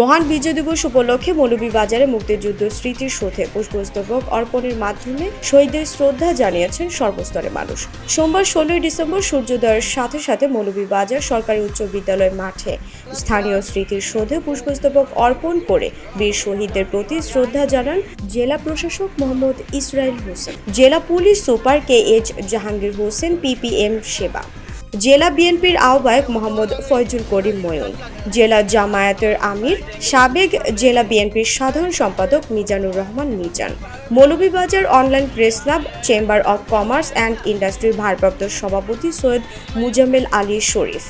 মহান বিজয় দিবস উপলক্ষে মৌলভীবাজারে মুক্তিযুদ্ধ স্মৃতির শোধে পুষ্পস্তবক অর্পণের মাধ্যমে শহীদদের শ্রদ্ধা জানিয়েছেন সর্বস্তরের মানুষ। সোমবার ষোলোই ডিসেম্বর সূর্যোদয়ের সাথে সাথে মৌলভীবাজার সরকারি উচ্চ বিদ্যালয় মাঠে স্থানীয় স্মৃতির শোধে পুষ্পস্তবক অর্পণ করে বীর শহীদদের প্রতি শ্রদ্ধা জানান জেলা প্রশাসক মোহাম্মদ ইসরায়েল হোসেন। জেলা police super K H Jahangir Hossain PPM সেবা। জেলা বিএনপির আহ্বায়ক মোহাম্মদ ফয়জুল করিম ময়ন জেলা জামায়াতের আমির সাবেক জেলা বিএনপির সাধারণ সম্পাদক Mizanur Rahman Mizan, Moulvibazar online press club, chamber of commerce and ইন্ডাস্ট্রির ভারপ্রাপ্ত সভাপতি সৈয়দ মুজাম্মেল আলী শরীফ,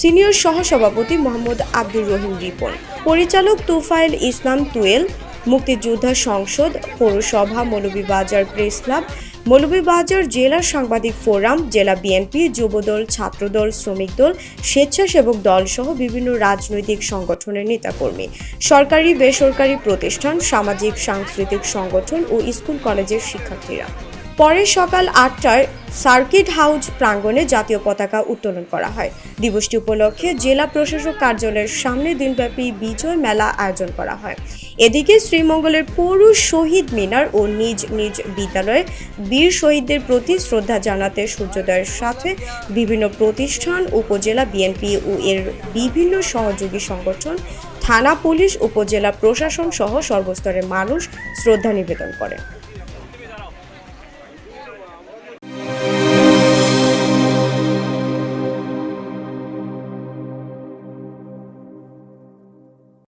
সিনিয়র সহসভাপতি মোহাম্মদ আব্দুর রহিম রিপন, পরিচালক তুফাইল ইসলাম তুয়েল মুক্তিযোদ্ধা সংসদ, পৌরসভা, মৌলভীবাজার প্রেস ক্লাব, মৌলভীবাজার জেলা সাংবাদিক ফোরাম, জেলা বিএনপি, যুবদল, ছাত্রদল, শ্রমিক দল, স্বেচ্ছাসেবক দল সহ বিভিন্ন রাজনৈতিক সংগঠনের নেতাকর্মী। সরকারি, বেসরকারি প্রতিষ্ঠান, সামাজিক, সাংস্কৃতিক সংগঠন ও স্কুল কলেজের শিক্ষার্থীরা। পরে সকাল আটটায় সার্কিট হাউস প্রাঙ্গণে জাতীয় পতাকা উত্তোলন করা হয়। দিবসটি উপলক্ষে জেলা প্রশাসক কার্যালয়ের সামনে দিনব্যাপী বিজয় মেলা আয়োজন করা হয়। এদিকে শ্রীমঙ্গলের পৌর শহীদ মিনার ও নিজ নিজ বিদ্যালয়ে বীর শহীদদের প্রতি শ্রদ্ধা জানাতে সূর্যোদয়ের সাথে বিভিন্ন প্রতিষ্ঠান, উপজেলা বিএনপি ও এর বিভিন্ন সহযোগী সংগঠন, থানা পুলিশ, উপজেলা প্রশাসন সহ সর্বস্তরের মানুষ শ্রদ্ধা নিবেদন করেন।